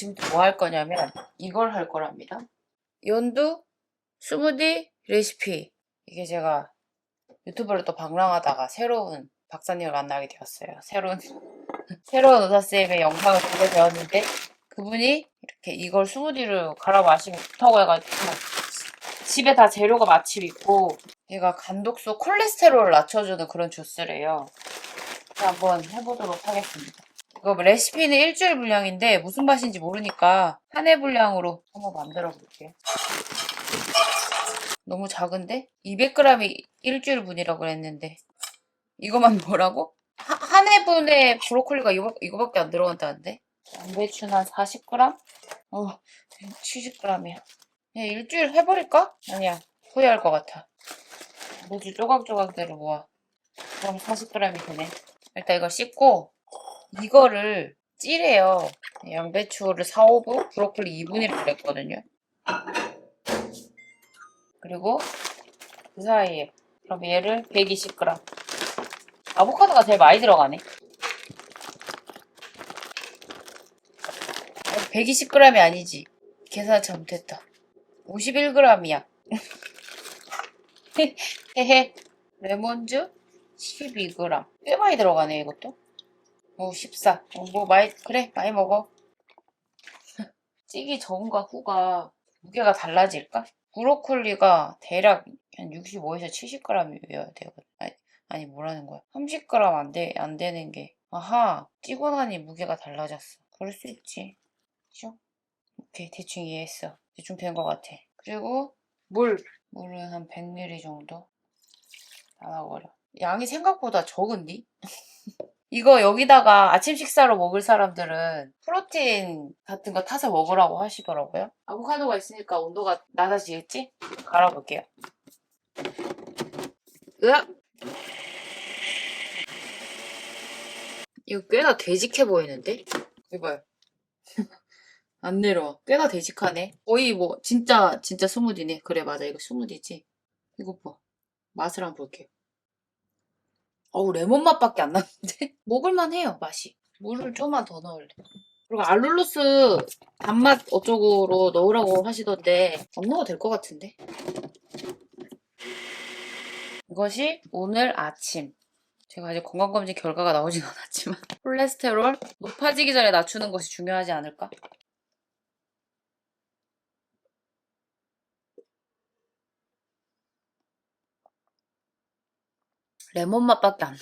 아침부터 뭐할 거냐면 이걸 할 거랍니다. 연두 스무디 레시피. 이게 제가 유튜브를 또 방랑하다가 새로운 박사님을 만나게 되었어요. 새로운 새로운 의사쌤의 영상을 보게 되었는데 그분이 이렇게 이걸 스무디를 갈아 마시면 좋다고 해가지고 집에 다 재료가 마침 있고 얘가 간독소 콜레스테롤을 낮춰주는 그런 주스래요. 한번 해보도록 하겠습니다. 이거 뭐 레시피는 일주일 분량인데 무슨 맛인지 모르니까 한 해 분량으로 한번 만들어 볼게요. 너무 작은데? 200g이 일주일 분이라고 그랬는데 이거만 뭐라고? 한 해분에 브로콜리가 이거, 이거밖에 안 들어간다는데? 양배추는 한 40g? 어, 70g이야. 그냥 일주일 해버릴까? 아니야. 후회할 것 같아. 뭐지 조각조각대로 모아. 그럼 40g이 되네. 일단 이거 씻고 이거를 찌래요. 양배추를 4, 5분, 브로콜리 2분이라고 그랬거든요. 그리고 그 사이에 그럼 얘를 120g. 아보카도가 제일 많이 들어가네. 120g이 아니지. 계산 잘못했다. 51g이야. 헤헤. 레몬즙 12g. 꽤 많이 들어가네, 이것도. 오, 14. 어, 뭐, 많이, 그래, 많이 먹어. 찌기 전과 후가 무게가 달라질까? 브로콜리가 대략 한 65에서 70g이어야 되거든. 아니, 아니, 뭐라는 거야. 30g 안 돼, 안 되는 게. 아하, 찌고 나니 무게가 달라졌어. 그럴 수 있지. 그죠? 오케이, 대충 이해했어. 대충 된 것 같아. 그리고 물. 물은 한 100ml 정도. 담아버려. 양이 생각보다 적은디? 이거 여기다가 아침 식사로 먹을 사람들은 프로틴 같은 거 타서 먹으라고 하시더라고요. 아보카도가 있으니까 온도가 낮아지겠지? 갈아볼게요. 으악! 이거 꽤나 되직해 보이는데? 이봐요. 안 내려와. 꽤나 되직하네. 거의 뭐 진짜 진짜 스무디네. 그래 맞아 이거 스무디지. 이거 봐. 맛을 한번 볼게요. 어우 레몬 맛밖에 안 나는데? 먹을만 해요 맛이. 물을 좀만 더 넣을래. 그리고 알룰로스 단맛 어쩌고로 넣으라고 하시던데 안 넣어도 될 것 같은데? 이것이 오늘 아침. 제가 아직 건강검진 결과가 나오진 않았지만 콜레스테롤 높아지기 전에 낮추는 것이 중요하지 않을까? 레몬 맛밖에 안 나.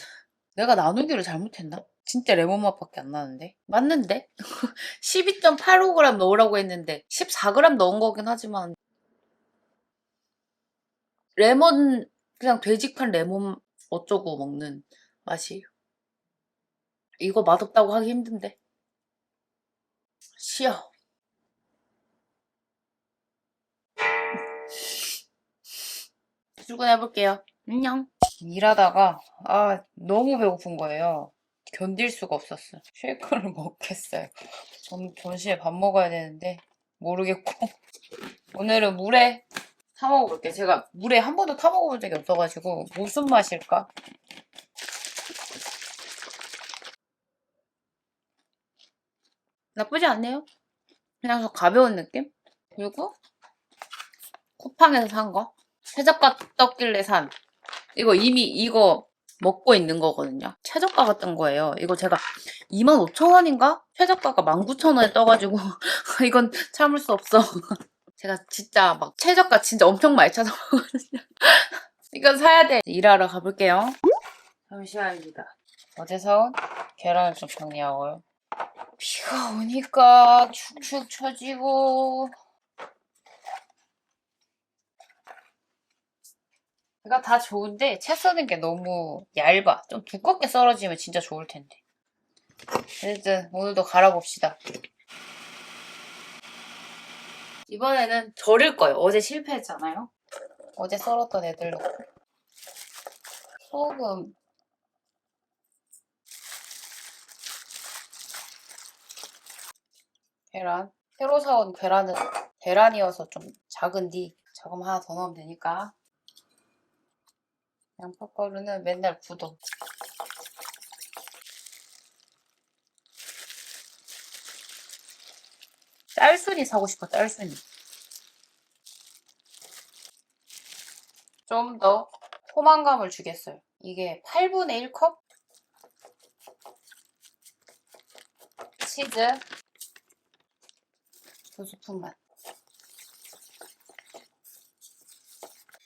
내가 나누기를 잘못했나? 진짜 레몬 맛밖에 안 나는데? 맞는데? 12.85g 넣으라고 했는데 14g 넣은 거긴 하지만 레몬 그냥 되직한 레몬 어쩌고 먹는 맛이에요. 이거 맛없다고 하기 힘든데. 쉬어. 출근해볼게요. 안녕. 일하다가 아 너무 배고픈 거예요. 견딜 수가 없었어. 쉐이크를 먹겠어요. 점, 점심에 밥 먹어야 되는데 모르겠고 오늘은 물에 타 먹어볼게요. 제가 물에 한 번도 타 먹어본 적이 없어가지고 무슨 맛일까? 나쁘지 않네요. 그냥 좀 가벼운 느낌? 그리고 쿠팡에서 산 거. 최저가 떴길래 산. 이거 이미 이거 먹고 있는 거거든요. 최저가가 뜬 거예요. 이거 제가 25,000원인가? 최저가가 19,000원에 떠가지고 이건 참을 수 없어. 제가 진짜 막 최저가 진짜 엄청 많이 찾아보거든요. 이건 사야 돼. 일하러 가볼게요. 잠시만입니다. 어제 사온 계란을 좀 정리하고요. 비가 오니까 축축 처지고 이거 다 좋은데 채 써는 게 너무 얇아. 좀 두껍게 썰어지면 진짜 좋을 텐데. 어쨌든 오늘도 갈아봅시다. 이번에는 절일 거예요. 어제 실패했잖아요. 어제 썰었던 애들 넣고 소금 계란 새로 사온 계란은 계란이어서 좀 작은디 조금 하나 더 넣으면 되니까 양파가루는 맨날 굳어. 짤순이 사고 싶어, 짤순이. 좀 더 포만감을 주겠어요. 이게 8분의 1컵? 치즈 두 스푼만.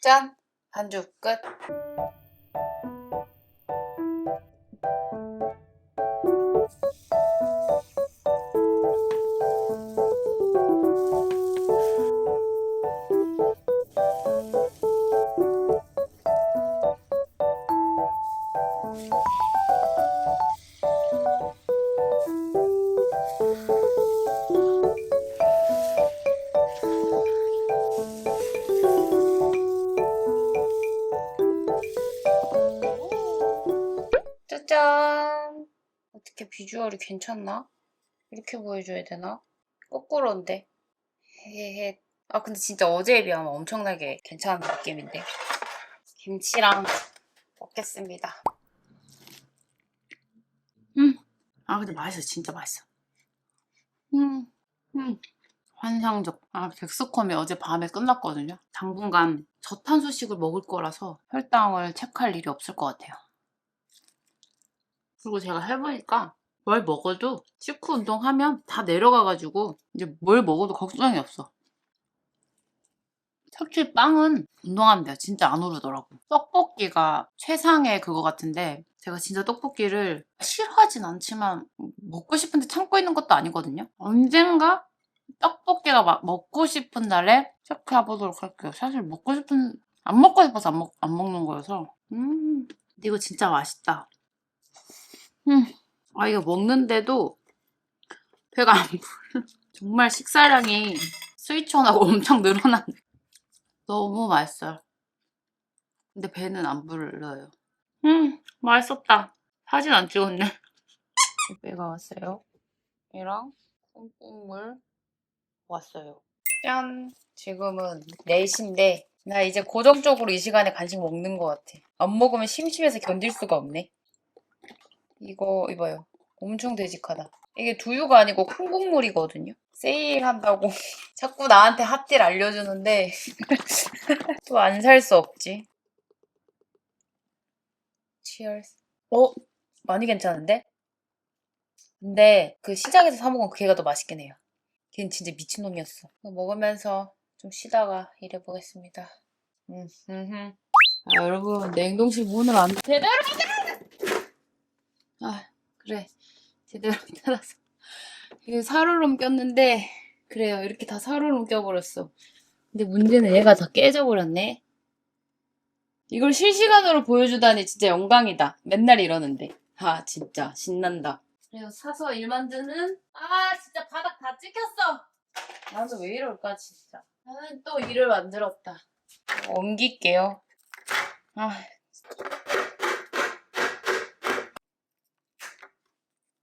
짠! 반죽 끝. 비주얼이 괜찮나? 이렇게 보여줘야 되나? 거꾸로인데. 헤헤. 아, 근데 진짜 어제에 비하면 엄청나게 괜찮은 느낌인데. 김치랑 먹겠습니다. 음. 아, 근데 맛있어. 진짜 맛있어. 음. 음. 환상적. 아, 백스컴이 어제 밤에 끝났거든요. 당분간 저탄수식을 먹을 거라서 혈당을 체크할 일이 없을 것 같아요. 그리고 제가 해보니까 뭘 먹어도 식후 운동하면 다 내려가가지고 이제 뭘 먹어도 걱정이 없어. 특히 빵은 운동하면 돼요. 진짜 안 오르더라고. 떡볶이가 최상의 그거 같은데 제가 진짜 떡볶이를 싫어하진 않지만 먹고 싶은데 참고 있는 것도 아니거든요. 언젠가 떡볶이가 막 먹고 싶은 날에 체크해보도록 할게요. 사실 먹고 싶은 안 먹고 싶어서 안, 먹, 안 먹는 거여서 음 근데 이거 진짜 맛있다. 음, 아, 이거 먹는데도 배가 안 불러. 정말 식사량이 스위치온하고 엄청 늘어나네. 너무 맛있어요. 근데 배는 안 불러요. 음, 맛있었다. 사진 안 찍었네. 배가 왔어요. 얘랑 콩국물 왔어요. 짠! 지금은 4시인데 나 이제 고정적으로 이 시간에 간식 먹는 것 같아. 안 먹으면 심심해서 견딜 수가 없네. 이거 이봐요. 엄청 되직하다. 이게 두유가 아니고 콩국물이거든요. 세일한다고 자꾸 나한테 핫딜 알려주는데 또 안 살 수 없지. 치얼스. 어? 많이 괜찮은데? 근데 그 시장에서 사 먹은 그 걔가 더 맛있긴 해요. 걔는 진짜 미친놈이었어. 먹으면서 좀 쉬다가 일해보겠습니다. 음, 음, 아, 여러분, 냉동실 문을 안 제대로 아, 그래. 제대로 닫아서. 이게 살얼음 꼈는데, 그래요. 이렇게 다 살얼음 껴버렸어. 근데 문제는 얘가 다 깨져버렸네. 이걸 실시간으로 보여주다니 진짜 영광이다. 맨날 이러는데. 아, 진짜. 신난다. 그래요. 사서 일 만드는, 아, 진짜 바닥 다 찍혔어. 나도 왜 이럴까, 진짜. 나는 또 일을 만들었다. 옮길게요. 아,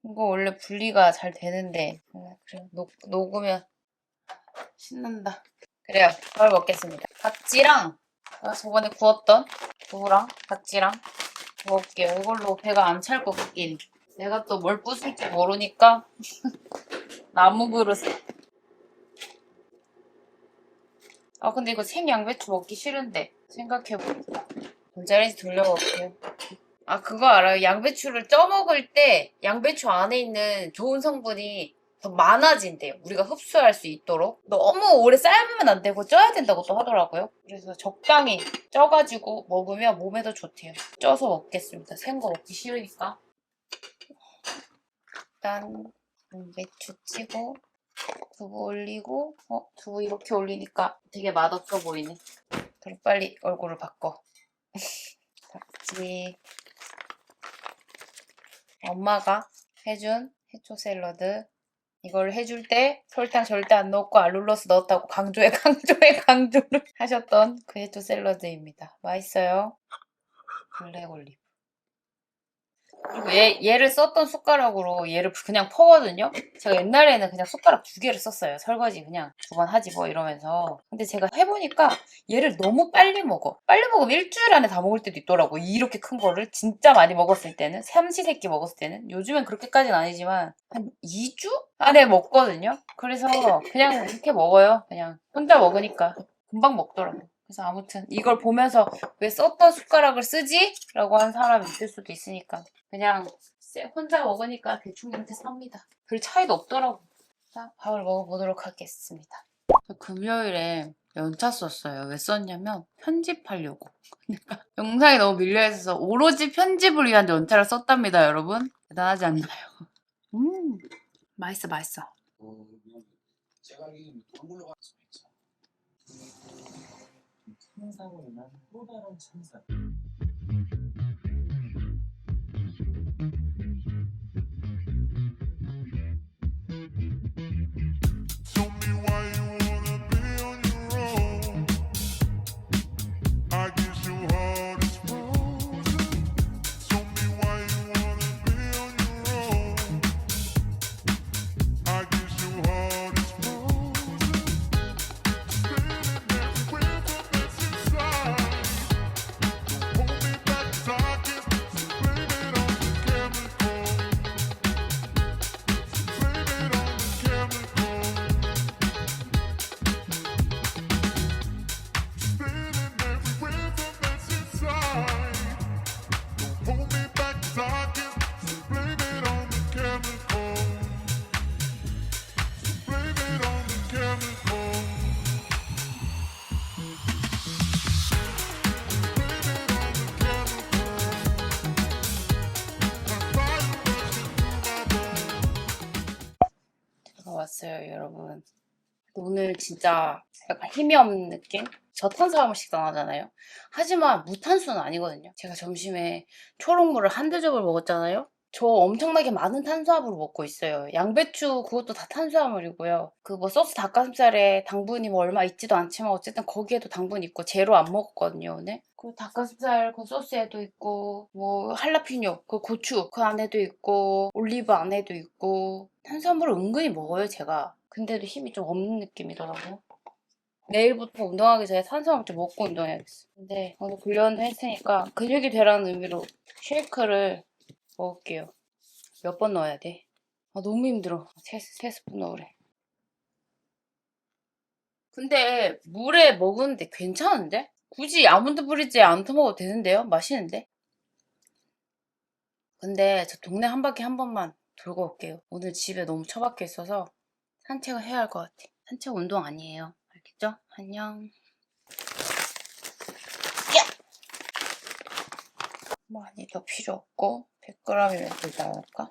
이거 원래 분리가 잘 되는데. 아, 그래 녹, 녹으면 신난다. 그래요. 잘 먹겠습니다. 박지랑 제가 저번에 구웠던 두부랑 박지랑 구울게요. 이걸로 배가 안 찰 것 같긴. 내가 또 뭘 부술지 모르니까 나무 그릇. 아 근데 이거 생양배추 먹기 싫은데 생각해보니까 전자레인지 돌려볼게요 아, 그거 알아요? 양배추를 쪄 먹을 때 양배추 안에 있는 좋은 성분이 더 많아진대요. 우리가 흡수할 수 있도록. 너무 오래 삶으면 안 되고 쪄야 된다고 또 하더라고요. 그래서 적당히 쪄가지고 먹으면 몸에 더 좋대요. 쪄서 먹겠습니다. 생거 먹기 싫으니까. 일단 양배추 찌고 두부 올리고 어? 두부 이렇게 올리니까 되게 맛없어 보이네. 그럼 빨리 얼굴을 바꿔. 닭지 엄마가 해준 해초 샐러드 이걸 해줄 때 설탕 절대 안 넣고 알룰로스 넣었다고 강조에 강조에 강조를 하셨던 그 해초 샐러드입니다. 맛있어요. 블랙 올리브. 그리고 얘, 얘를 썼던 숟가락으로 얘를 그냥 퍼거든요. 제가 옛날에는 그냥 숟가락 두 개를 썼어요. 설거지 그냥 두 번 하지 뭐 이러면서. 근데 제가 해보니까 얘를 너무 빨리 먹어. 빨리 먹으면 일주일 안에 다 먹을 때도 있더라고. 이렇게 큰 거를 진짜 많이 먹었을 때는 삼시세끼 먹었을 때는 요즘엔 그렇게까지는 아니지만 한 2주 안에 먹거든요. 그래서 그냥 이렇게 먹어요. 그냥 혼자 먹으니까 금방 먹더라고. 그래서 아무튼 이걸 보면서 왜 썼던 숟가락을 쓰지? 라고 하는 사람이 있을 수도 있으니까 그냥 쎄- 혼자 먹으니까 대충 이렇게 삽니다. 별 차이도 없더라고. 자, 밥을 먹어보도록 하겠습니다. 저 금요일에 연차 썼어요. 왜 썼냐면 편집하려고. 그러니까 영상이 너무 밀려 있어서 오로지 편집을 위한 연차를 썼답니다, 여러분. 대단하지 않나요? 음, 맛있어, 맛있어. 어, 제가 알기로는 동물로 수도 있죠. 천상으로 난또 다른 천상. 들어왔어요, 여러분. 오늘 진짜 약간 힘이 없는 느낌? 저탄수화물 식단하잖아요. 하지만 무탄수는 아니거든요. 제가 점심에 초록물을 한 대접을 먹었잖아요. 저 엄청나게 많은 탄수화물을 먹고 있어요. 양배추 그것도 다 탄수화물이고요. 그 뭐 소스 닭가슴살에 당분이 뭐 얼마 있지도 않지만 어쨌든 거기에도 당분이 있고 제로 안 먹었거든요 오늘. 그 닭가슴살 그 소스에도 있고 뭐 할라피뇨 그 고추 그 안에도 있고 올리브 안에도 있고 탄수화물을 은근히 먹어요 제가. 근데도 힘이 좀 없는 느낌이더라고요. 내일부터 운동하기 전에 탄수화물 좀 먹고 운동해야겠어. 근데 오늘 훈련도 했으니까 근육이 되라는 의미로 쉐이크를 먹을게요. 몇 번 넣어야 돼? 아, 너무 힘들어. 세, 세 스푼 넣으래. 근데 물에 먹으는데 괜찮은데? 굳이 아몬드 브리즈에 안 터먹어도 되는데요? 맛있는데? 근데 저 동네 한 바퀴 한 번만 돌고 올게요. 오늘 집에 너무 처박혀 있어서 산책을 해야 할 것 같아. 산책 운동 아니에요. 알겠죠? 안녕. 야! 많이 더 필요 없고 100g이면 되지 않을까?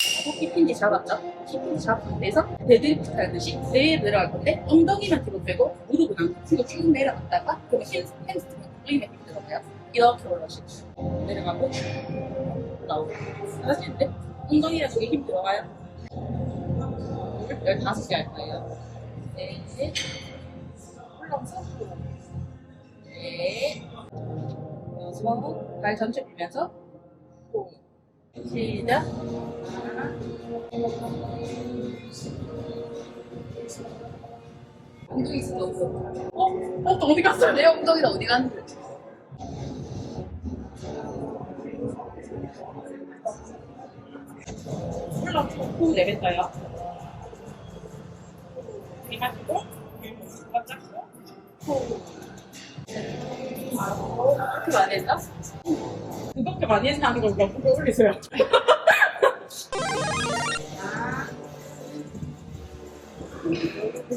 히핀지 잡았죠? 히핀지 잡은 데서 데드리프트 하듯이 뇌에 내려갈 건데 엉덩이만 뒤로 빼고 무릎은 안 굽히고 쭉 내려갔다가 햄스- 햄스트링 들어가요 이렇게 올라오시고 내려가고 올라오고 하시는데 엉덩이랑 저기 힘 들어가요 15개 할 거예요 네 올라오면서 네 여섯 발 전체 밀면서 호 시작 엉덩이 진짜 없어. 어? 어? 또 어디 갔어요? 내 엉덩이는 어디 갔는데? 호 내뱉어요. 이마시고 깜짝 호. 그렇게 많이 했나? 그렇게 많이 했나 하는 걸 올리세요.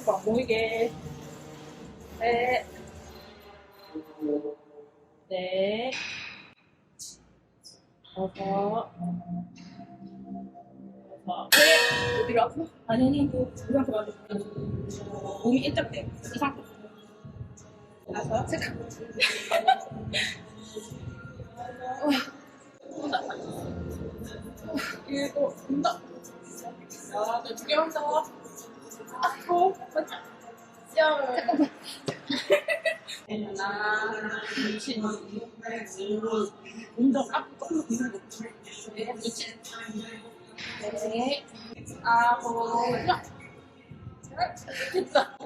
안 보이게. 네. 네. 여섯. 막 그래 어디로 아파? 아니 아니 이상도 가지고 몸이 일적대 이상도 나서 체크 와나 이거 운다 아너두개 혼자 아고 맞아 잠깐만 나 미친 운동 앞으로 미친 그렇지. 네. 아, 보자. 됐다.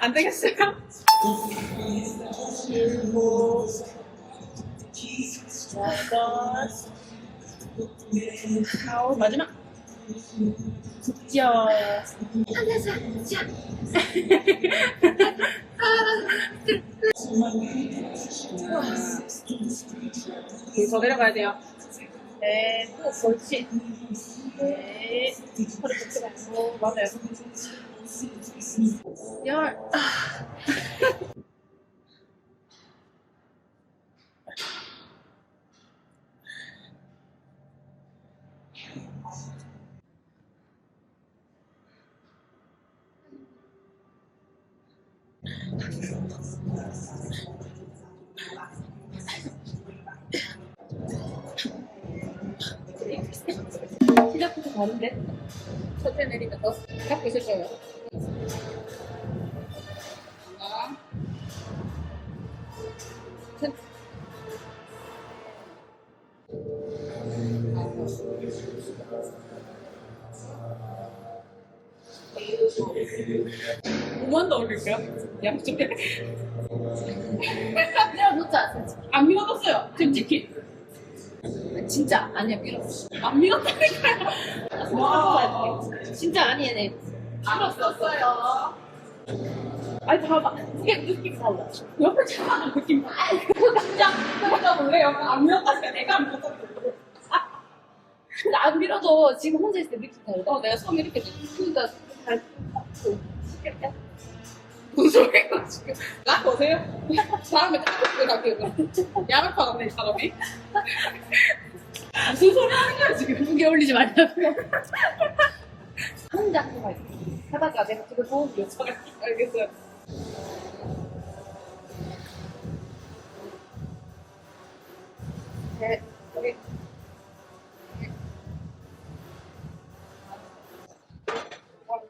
안 되겠어요? 아홉, 마지막. 자, 더 내려가야 돼요. 네, 또 옳지. 네, 허리 붙지 말고 맞아요. 열. 다른데? 첫째 내리면서 잡고 있을 거예요. 하나, 셋. 오만 더 올릴까요? 양쪽에 밀어놓지 않았어. 안 밀어뒀어요. 솔직히 진짜 아니야 밀어. 안 밀었다니까요. 와, 진짜 아니야 네. 밀었었어요. 아니 봐봐 이게 느낌 달라. 옆에 차가는 느낌 달라. 그거 진짜 내가 원래 옆에 안 밀었다니까 내가 안 밀었다니까. 근데 안 밀어도 지금 혼자 있을 때 느낌 다르다. 어, 내가 손 이렇게 그러니까 잘무 지금? 나 보세요. 다음에 따뜻하게. 약을 파네 사람이. 무슨 소리 하는 거야 지금? 무게 올리지 말라고. 혼자 하고 하다가 내가 지금 도움 요청. 알겠어요. 네, 우리 맞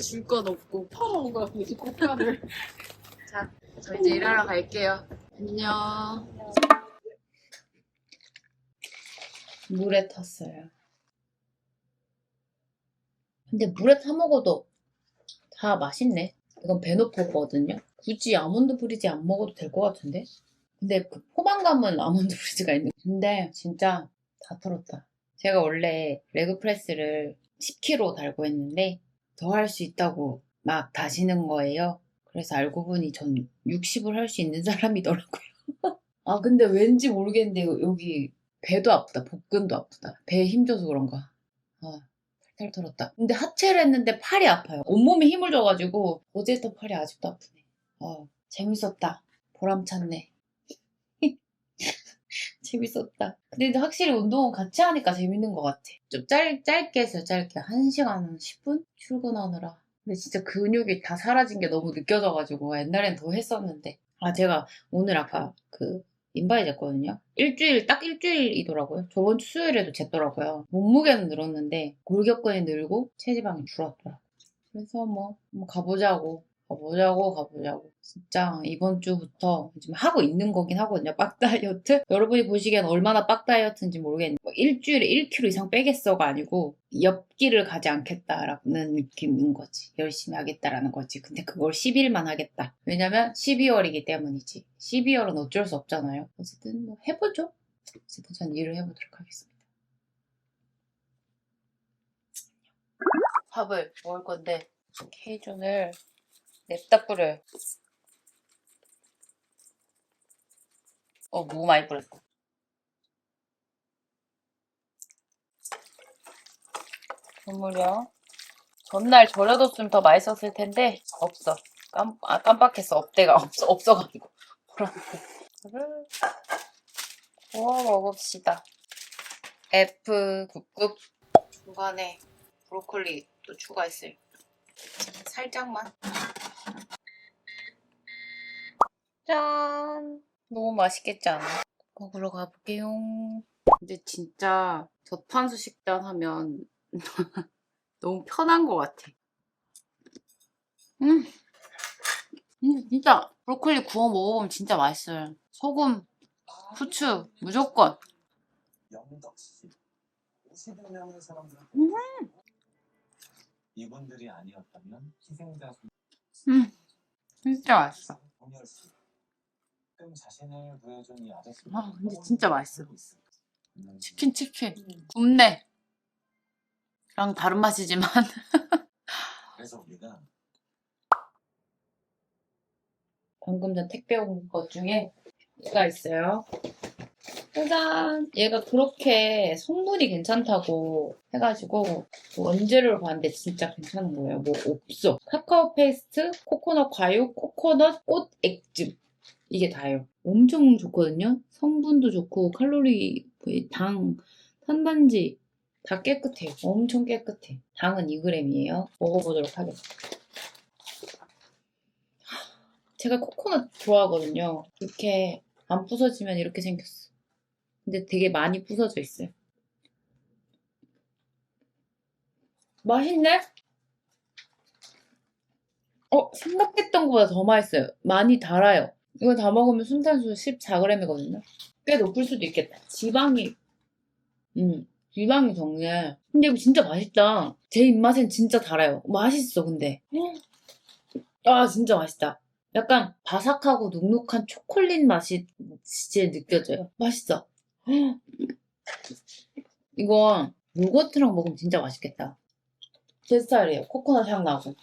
알려줄 건 없고. 털어온 거 같은데, 지금 코뼈를. 자, 저 이제 일하러 갈게요. 안녕. 물에 탔어요. 근데 물에 타 먹어도 다 맛있네. 이건 베노포거든요. 굳이 아몬드 브리지 안 먹어도 될 것 같은데? 근데 그 포만감은 아몬드 브리지가 있는. 근데 진짜 다 털었다. 제가 원래 레그 프레스를 10kg 달고 했는데 더 할 수 있다고 막 다시는 거예요. 그래서 알고 보니 전 60을 할 수 있는 사람이더라고요. 아, 근데 왠지 모르겠는데 여기 배도 아프다. 복근도 아프다. 배에 힘줘서 그런가. 아, 탈탈 털었다. 근데 하체를 했는데 팔이 아파요. 온몸에 힘을 줘가지고 어제 했던 팔이 아직도 아프네. 아, 재밌었다. 보람찼네. 재밌었다. 근데 확실히 운동은 같이 하니까 재밌는 것 같아. 좀 짧, 짧게 했어요, 짧게. 1시간 10분? 출근하느라. 근데 진짜 근육이 다 사라진 게 너무 느껴져가지고 옛날엔 더 했었는데 아 제가 오늘 아까 그 인바이 쟀거든요 일주일 딱 일주일이더라고요 저번 주 수요일에도 쟀더라고요 몸무게는 늘었는데 골격근이 늘고 체지방이 줄었더라고요 그래서 뭐, 뭐 가보자고 가보자고 가보자고. 진짜 이번 주부터 지금 하고 있는 거긴 하거든요 빡 다이어트? 여러분이 보시기엔 얼마나 빡 다이어트인지 모르겠는데 뭐 일주일에 1kg 이상 빼겠어가 아니고 옆길을 가지 않겠다라는 느낌인 거지. 열심히 하겠다라는 거지. 근데 그걸 10일만 하겠다. 왜냐면 12월이기 때문이지. 12월은 어쩔 수 없잖아요. 어쨌든 뭐 해보죠. 어쨌든 전 일을 해보도록 하겠습니다. 밥을 먹을 건데 케이존을 냅다 뿌려요 어 너무 많이 뿌렸다 선물이요. 전날 절여뒀으면 더 맛있었을 텐데 없어. 깜, 아, 깜빡했어. 업대가 없어, 없어가지고. 이거를 구워 먹읍시다. F 굽굽 중간에 브로콜리 또 추가했어요. 살짝만. 짠! 너무 맛있겠지 않아? 먹으러 가볼게요. 근데 진짜 저탄수 식단 하면 너무 편한 것 같아. 음. 음, 진짜 브로콜리 구워 먹어보면 진짜 맛있어요. 소금, 후추 무조건. 영덕씨 50여 명의 사람들은 음. 이분들이 아니었다면 희생자 음, 진짜 맛있어. 송열씨 금 자신을 구해준 이 아저씨 아, 근데 진짜 맛있어. 치킨 치킨 굽네. 랑 다른 맛이지만 그래서 우리가 방금 전 택배 온 것 중에 얘가 있어요. 짜잔! 얘가 그렇게 성분이 괜찮다고 해가지고 원재료를 봤는데 진짜 괜찮은 거예요. 뭐 없어. 카카오 페이스트, 코코넛 과육, 코코넛 꽃 액즙 이게 다예요. 엄청 좋거든요. 성분도 좋고 칼로리, 당, 탄단지 다 깨끗해요. 엄청 깨끗해. 당은 2g이에요. 먹어보도록 하겠습니다. 제가 코코넛 좋아하거든요. 이렇게 안 부서지면 이렇게 생겼어. 근데 되게 많이 부서져 있어요. 맛있네? 어, 생각했던 것보다 더 맛있어요. 많이 달아요. 이거 다 먹으면 순탄수 14g이거든요. 꽤 높을 수도 있겠다. 지방이, 음, 지방이 적네. 근데 이거 진짜 맛있다. 제 입맛엔 진짜 달아요. 맛있어, 근데. 아, 진짜 맛있다. 약간 바삭하고 눅눅한 초콜릿 맛이 진짜 느껴져요. 맛있어. 이거 요거트랑 먹으면 진짜 맛있겠다. 제 스타일이에요. 코코넛 향 나고.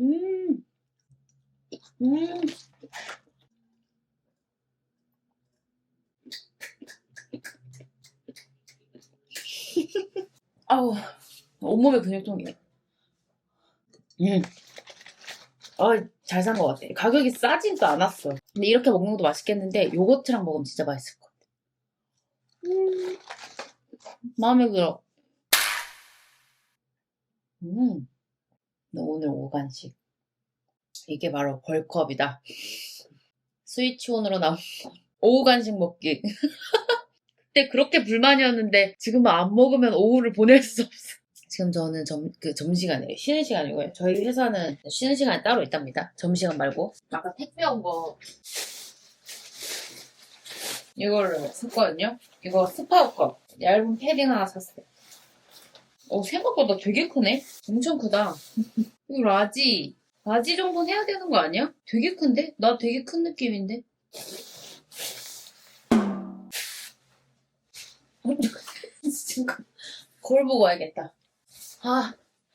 음. 음. 아우, 온몸에 근육통이네. 음. 아, 잘 산 것 같아. 가격이 싸지도 않았어. 근데 이렇게 먹는 것도 맛있겠는데 요거트랑 먹으면 진짜 맛있을 것 같아. 음, 마음에 들어. 음, 나 오늘 오간식. 이게 바로 벌컵이다. 스위치온으로 나온 오후 간식 먹기. 그때 그렇게 불만이었는데 지금은 안 먹으면 오후를 보낼 수 없어. 지금 저는 점, 그 점심시간이에요. 쉬는 시간이고요. 저희 회사는 쉬는 시간이 따로 있답니다. 점심시간 말고. 아까 택배 온 거 이걸로 샀거든요. 이거 스파우 거. 얇은 패딩 하나 샀어요. 어, 생각보다 되게 크네? 엄청 크다. 이거 라지. 라지 정도는 해야 되는 거 아니야? 되게 큰데? 나 되게 큰 느낌인데? 잠깐. 거울 보고 와야겠다. 아,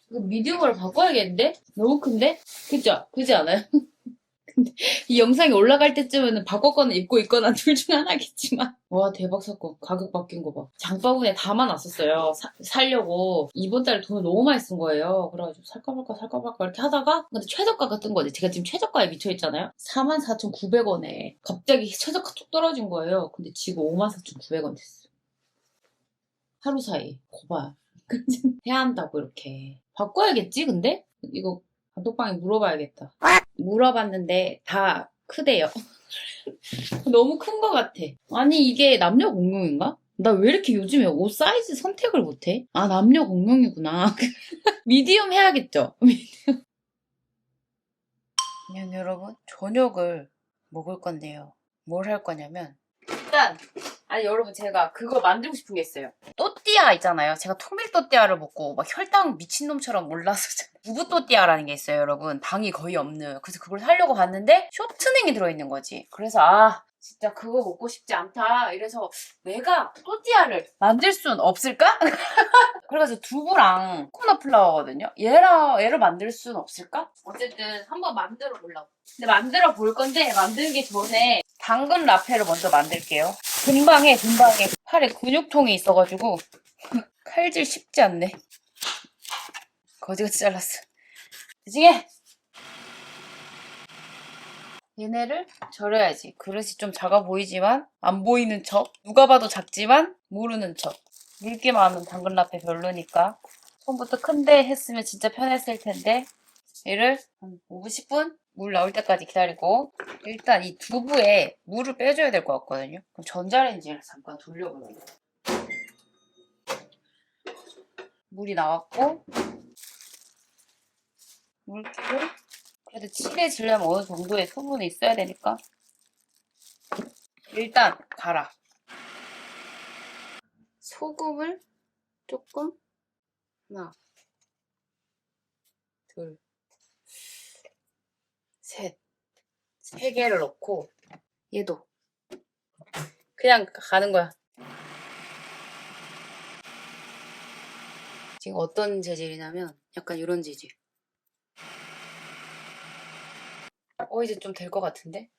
이거 미디움으로 바꿔야겠는데? 너무 큰데? 그죠? 그지 않아요? 근데 이 영상이 올라갈 때쯤에는 바꿨거나 입고 있거나 둘 중 하나겠지만. 와, 대박 사건. 가격 바뀐 거 봐. 장바구니에 담아놨었어요. 사, 살려고. 이번 달에 돈을 너무 많이 쓴 거예요. 그래가지고 살까 말까 살까 말까 이렇게 하다가 근데 최저가가 뜬 거지. 제가 지금 최저가에 미쳐있잖아요. 44,900원에 갑자기 최저가 툭 떨어진 거예요. 근데 지금 54,900원 됐어. 하루 사이. 거봐. 해야 한다고 이렇게. 바꿔야겠지 근데? 이거 감독방에 물어봐야겠다. 물어봤는데 다 크대요. 너무 큰거 같아. 아니 이게 남녀 공용인가? 나 왜 이렇게 요즘에 옷 사이즈 선택을 못해? 아 남녀 공용이구나. 미디엄 해야겠죠? 미디엄. 그냥 여러분 저녁을 먹을 건데요. 뭘 할 거냐면 일단 아니 여러분 제가 그거 만들고 싶은 게 있어요. 또띠아 있잖아요. 제가 통밀 또띠아를 먹고 막 혈당 미친놈처럼 올라서 무브 또띠아라는 게 있어요 여러분. 당이 거의 없는. 그래서 그걸 사려고 봤는데 쇼트닝이 들어있는 거지. 그래서 아 진짜 그거 먹고 싶지 않다. 이래서 내가 또띠아를 만들 순 없을까? 그래가지고 두부랑 코코넛 플라워거든요. 얘라, 얘를 만들 순 없을까? 어쨌든 한번 만들어 보려고. 근데 만들어 볼 건데 만들기 전에 당근 라페를 먼저 만들게요 금방 해 금방 해 팔에 근육통이 있어가지고 칼질 쉽지 않네 거지같이 잘랐어. 대징해! 얘네를 절여야지. 그릇이 좀 작아 보이지만 안 보이는 척. 누가 봐도 작지만 모르는 척. 물기 많은 당근 라페 별로니까 처음부터 큰데 했으면 진짜 편했을 텐데 얘를 한 5분, 10분 물 나올 때까지 기다리고 일단 이 두부에 물을 빼줘야 될 것 같거든요. 그럼 전자레인지를 잠깐 돌려보려고. 물이 나왔고 물기를 그래도 칠해지려면 어느 정도의 수분이 있어야 되니까 일단 갈아. 소금을 조금 하나 둘 셋. 세 개를 넣고, 얘도. 그냥 가는 거야. 지금 어떤 재질이냐면, 약간 이런 재질. 어, 이제 좀 될 것 같은데?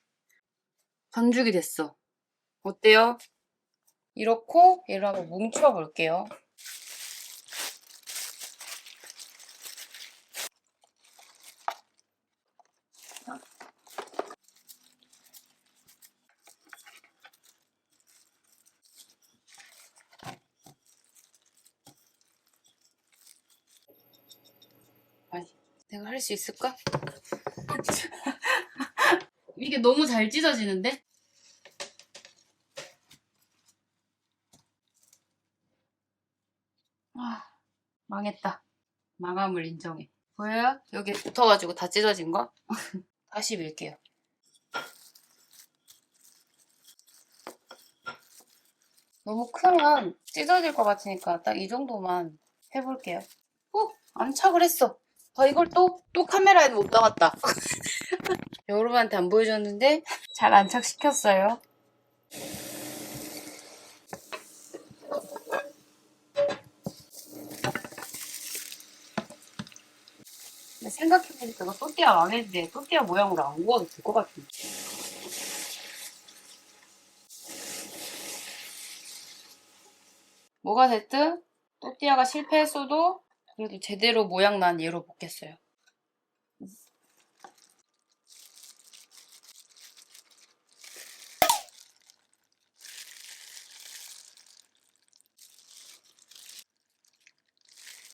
반죽이 됐어. 어때요? 이렇고, 얘를 한번 뭉쳐 볼게요. 아니, 할수 있을까? 이게 너무 잘 찢어지는데? 아, 망했다. 망함을 인정해. 보여요? 여기 붙어가지고 다 찢어진 거? 다시 밀게요. 너무 크면 찢어질 것 같으니까 딱 이 정도만 해볼게요. 어? 안착을 했어. 아, 이걸 또, 또 카메라에 못 담았다. 여러분한테 안 보여줬는데 잘 안착시켰어요. 생각해보니까 이거 또띠아 망했는데 또띠아 모양으로 안 구워도 될 것 같은데. 뭐가 됐든 또띠아가 실패했어도 그래도 제대로 모양 난 얘로 먹겠어요.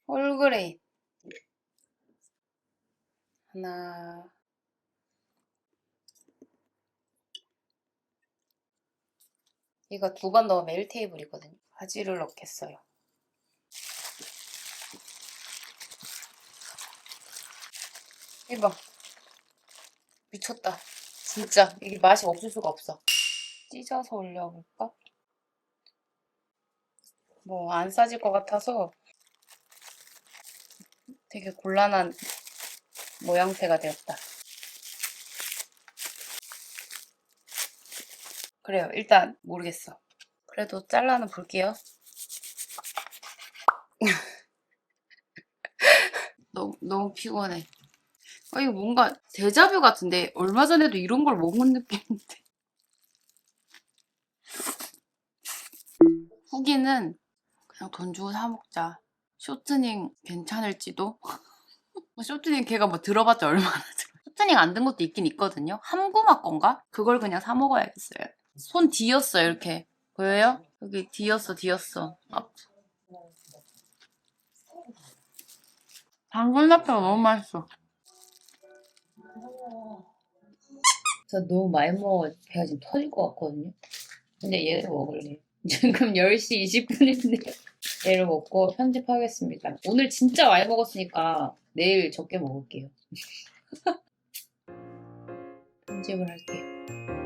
홀그레인 하나 이거 두 번 넣으면 1테이블이거든요. 바지를 넣겠어요. 이봐. 미쳤다. 진짜. 이게 맛이 없을 수가 없어. 찢어서 올려볼까? 뭐, 안 싸질 것 같아서 되게 곤란한 모양새가 되었다. 그래요. 일단 모르겠어. 그래도 잘라는 볼게요. 너무, 너무 피곤해. 아, 이거 뭔가 데자뷰 같은데 얼마 전에도 이런 걸 먹은 느낌인데. 후기는 그냥 돈 주고 사 먹자. 쇼트닝 괜찮을지도. 쇼트닝 걔가 뭐 들어봤자 얼마나 들어. 쇼트닝 안 든 것도 있긴 있거든요. 함구맛 건가? 그걸 그냥 사 먹어야겠어요. 손 뒤었어 이렇게. 보여요? 여기 뒤었어. 아. 당근 라페가 너무 맛있어. 저 너무 많이 먹어 배가 지금 터질 것 같거든요. 근데 얘를 먹을래요. 지금 10시 20분인데 얘를 먹고 편집하겠습니다. 오늘 진짜 많이 먹었으니까 내일 적게 먹을게요. 편집을 할게요.